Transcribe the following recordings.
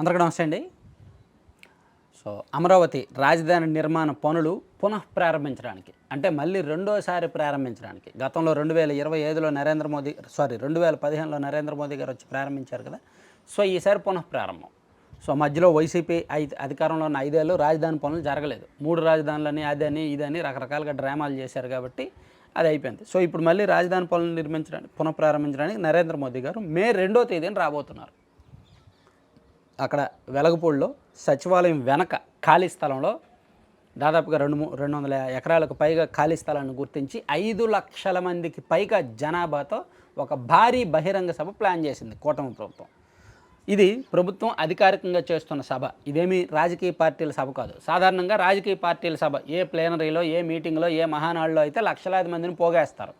అందరికీ నమస్తే అండి. సో అమరావతి రాజధాని నిర్మాణ పనులు పునః ప్రారంభించడానికి అంటే మళ్ళీ రెండోసారి ప్రారంభించడానికి గతంలో రెండు వేల ఇరవై ఐదులో నరేంద్ర మోదీ సారీ రెండు వేల పదిహేనులో నరేంద్ర మోదీ గారు వచ్చి ప్రారంభించారు కదా. సో ఈసారి పునః ప్రారంభం. సో మధ్యలో వైసీపీ ఐదు అధికారంలో ఉన్న ఐదేళ్ళు రాజధాని పనులు జరగలేదు. మూడు రాజధానులని అదని ఇదని రకరకాలుగా డ్రామాలు చేశారు కాబట్టి అది అయిపోయింది. సో ఇప్పుడు మళ్ళీ రాజధాని పనులు నిర్మించడానికి పునః ప్రారంభించడానికి నరేంద్ర మోదీ గారు మే రెండో తేదీని రాబోతున్నారు. అక్కడ వెలగపూడిలో సచివాలయం వెనక ఖాళీ స్థలంలో దాదాపుగా రెండు రెండు వందల ఎకరాలకు పైగా ఖాళీ స్థలాన్ని గుర్తించి ఐదు లక్షల మందికి పైగా జనాభాతో ఒక భారీ బహిరంగ సభ ప్లాన్ చేసింది కూటమి ప్రభుత్వం. ఇది ప్రభుత్వం అధికారికంగా చేస్తున్న సభ. ఇదేమి రాజకీయ పార్టీల సభ కాదు. సాధారణంగా రాజకీయ పార్టీల సభ. ఏ ప్లేనరీలో ఏ మీటింగ్లో ఏ మహానాడులో అయితే లక్షలాది మందిని పోగేస్తారు.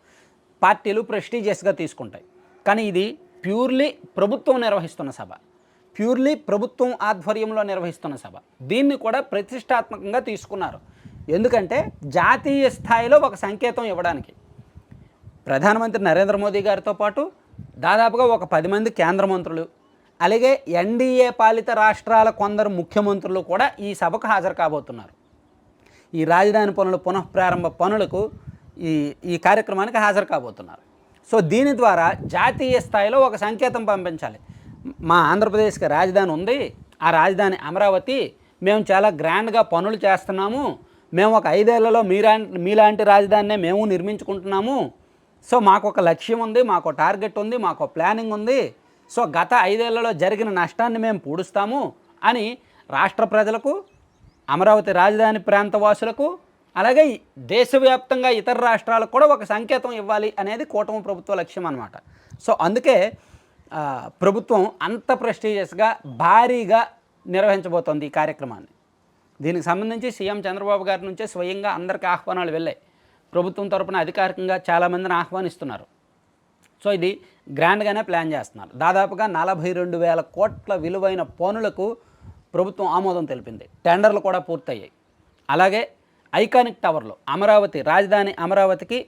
పార్టీలు ప్రెస్టీజియస్గా తీసుకుంటాయి. కానీ ఇది ప్యూర్లీ ప్రభుత్వం నిర్వహిస్తున్న సభ. ప్యూర్లీ ప్రభుత్వం ఆధ్వర్యంలో నిర్వహిస్తున్న సభ. దీన్ని కూడా ప్రతిష్టాత్మకంగా తీసుకున్నారు. ఎందుకంటే జాతీయ స్థాయిలో ఒక సంకేతం ఇవ్వడానికి. ప్రధానమంత్రి నరేంద్ర మోదీ గారితో పాటు దాదాపుగా ఒక పది మంది కేంద్ర మంత్రులు అలాగే ఎన్డీఏ పాలిత రాష్ట్రాల కొందరు ముఖ్యమంత్రులు కూడా ఈ సభకు హాజరు కాబోతున్నారు. ఈ రాజధాని పనుల పునఃప్రారంభ పనులకు ఈ ఈ కార్యక్రమానికి హాజరు కాబోతున్నారు. సో దీని ద్వారా జాతీయ స్థాయిలో ఒక సంకేతం పంపించాలి. మా ఆంధ్రప్రదేశ్కి రాజధాని ఉంది. ఆ రాజధాని అమరావతి. మేము చాలా గ్రాండ్గా పనులు చేస్తున్నాము. మేము ఒక ఐదేళ్ళలో మీరా మీలాంటి రాజధానినే మేము నిర్మించుకుంటున్నాము. సో మాకు ఒక లక్ష్యం ఉంది మాకు టార్గెట్ ఉంది మాకు ప్లానింగ్ ఉంది. సో గత ఐదేళ్ళలో జరిగిన నష్టాన్ని మేము పూడుస్తాము అని రాష్ట్ర ప్రజలకు అమరావతి రాజధాని ప్రాంత వాసులకు అలాగే దేశవ్యాప్తంగా ఇతర రాష్ట్రాలకు కూడా ఒక సంకేతం ఇవ్వాలి అనేది కూటమి ప్రభుత్వ లక్ష్యం అనమాట సో అందుకే ప్రభుత్వం అంత ప్రెస్టీజియస్గా భారీగా నిర్వహించబోతోంది ఈ కార్యక్రమాన్ని. దీనికి సంబంధించి సీఎం చంద్రబాబు గారి నుంచే స్వయంగా అందరికీ ఆహ్వానాలు వెళ్ళాయి. ప్రభుత్వం తరపున అధికారికంగా చాలామందిని ఆహ్వానిస్తున్నారు. సో ఇది గ్రాండ్గానే ప్లాన్ చేస్తున్నారు. దాదాపుగా నలభై రెండు వేల కోట్ల విలువైన పనులకు ప్రభుత్వం ఆమోదం తెలిపింది. టెండర్లు కూడా పూర్తయ్యాయి. అలాగే ఐకానిక్ టవర్లు అమరావతి రాజధాని అమరావతికి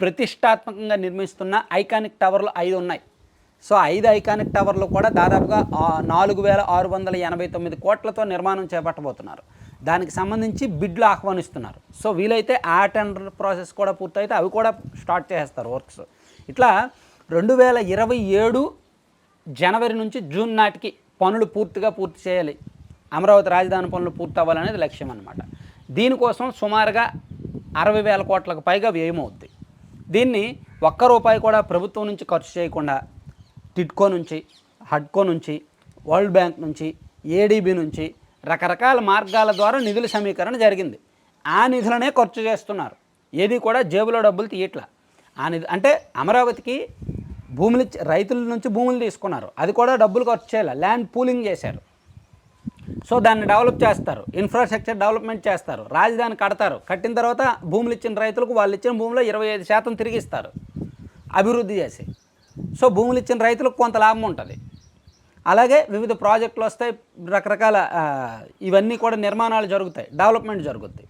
ప్రతిష్టాత్మకంగా నిర్మిస్తున్న ఐకానిక్ టవర్లు ఐదు ఉన్నాయి. సో ఐదు ఐకానిక్ టవర్లు కూడా దాదాపుగా నాలుగు వేల ఆరు వందల ఎనభై తొమ్మిది కోట్లతో నిర్మాణం చేపట్టబోతున్నారు. దానికి సంబంధించి బిడ్లు ఆహ్వానిస్తున్నారు. సో వీలైతే ఆ టెండర్ ప్రాసెస్ కూడా పూర్తయితే అవి కూడా స్టార్ట్ చేస్తారు వర్క్స్. ఇట్లా రెండు వేల ఇరవై ఏడు జనవరి నుంచి జూన్ నాటికి పనులు పూర్తిగా పూర్తి చేయాలి. అమరావతి రాజధాని పనులు పూర్తి అవ్వాలనేది లక్ష్యం అనమాట దీనికోసం సుమారుగా అరవై వేల కోట్లకు పైగా వ్యయం అవుద్ది. దీన్ని ఒక్క రూపాయి కూడా ప్రభుత్వం నుంచి ఖర్చు చేయకుండా టిట్కో నుంచి హడ్కో నుంచి వరల్డ్ బ్యాంక్ నుంచి ఏడీబీ నుంచి రకరకాల మార్గాల ద్వారా నిధుల సమీకరణ జరిగింది. ఆ నిధులనే ఖర్చు చేస్తున్నారు. ఏది కూడా జేబులో డబ్బులు తీయట్లా. ఆ నిధి అంటే అమరావతికి భూములు ఇచ్చి- రైతుల నుంచి భూములు తీసుకున్నారు. అది కూడా డబ్బులు ఖర్చు చేయాలి? ల్యాండ్ పూలింగ్ చేశారు. సో దాన్ని డెవలప్ చేస్తారు. ఇన్ఫ్రాస్ట్రక్చర్ డెవలప్మెంట్ చేస్తారు. రాజధాని కడతారు. కట్టిన తర్వాత భూములు ఇచ్చిన రైతులకు వాళ్ళు ఇచ్చిన భూమిలో ఇరవై ఐదు శాతం తిరిగిస్తారు. అభివృద్ధి చేసి. సో భూములు ఇచ్చిన రైతులకు కొంత లాభం ఉంటుంది. అలాగే వివిధ ప్రాజెక్టులు వస్తాయి రకరకాల ఇవన్నీ కూడా నిర్మాణాలు జరుగుతాయి డెవలప్మెంట్ జరుగుతాయి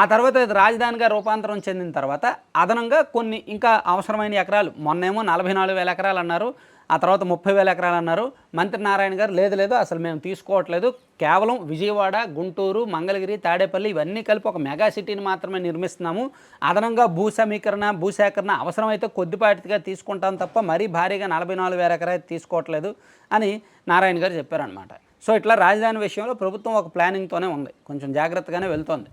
ఆ తర్వాత ఇది రాజధానిగా రూపాంతరం చెందిన తర్వాత అదనంగా కొన్ని ఇంకా అవసరమైన ఎకరాలు మొన్నేమో నలభై నాలుగు వేల ఎకరాలు అన్నారు. ఆ తర్వాత ముప్పై వేల ఎకరాలు అన్నారు. మంత్రి నారాయణ గారు లేదు లేదు అసలు మేము తీసుకోవట్లేదు. కేవలం విజయవాడ గుంటూరు మంగళగిరి తాడేపల్లి ఇవన్నీ కలిపి ఒక మెగా సిటీని మాత్రమే నిర్మిస్తున్నాము. అదనంగా భూ సమీకరణ భూసేకరణ అవసరమైతే కొద్దిపాటిగా తీసుకుంటాం తప్ప మరీ భారీగా నలభై నాలుగు వేల ఎకరాలు తీసుకోవట్లేదు అని నారాయణ గారు చెప్పారనమాట సో ఇట్లా రాజధాని విషయంలో ప్రభుత్వం ఒక ప్లానింగ్తోనే ఉంది. కొంచెం జాగ్రత్తగానే వెళ్తోంది.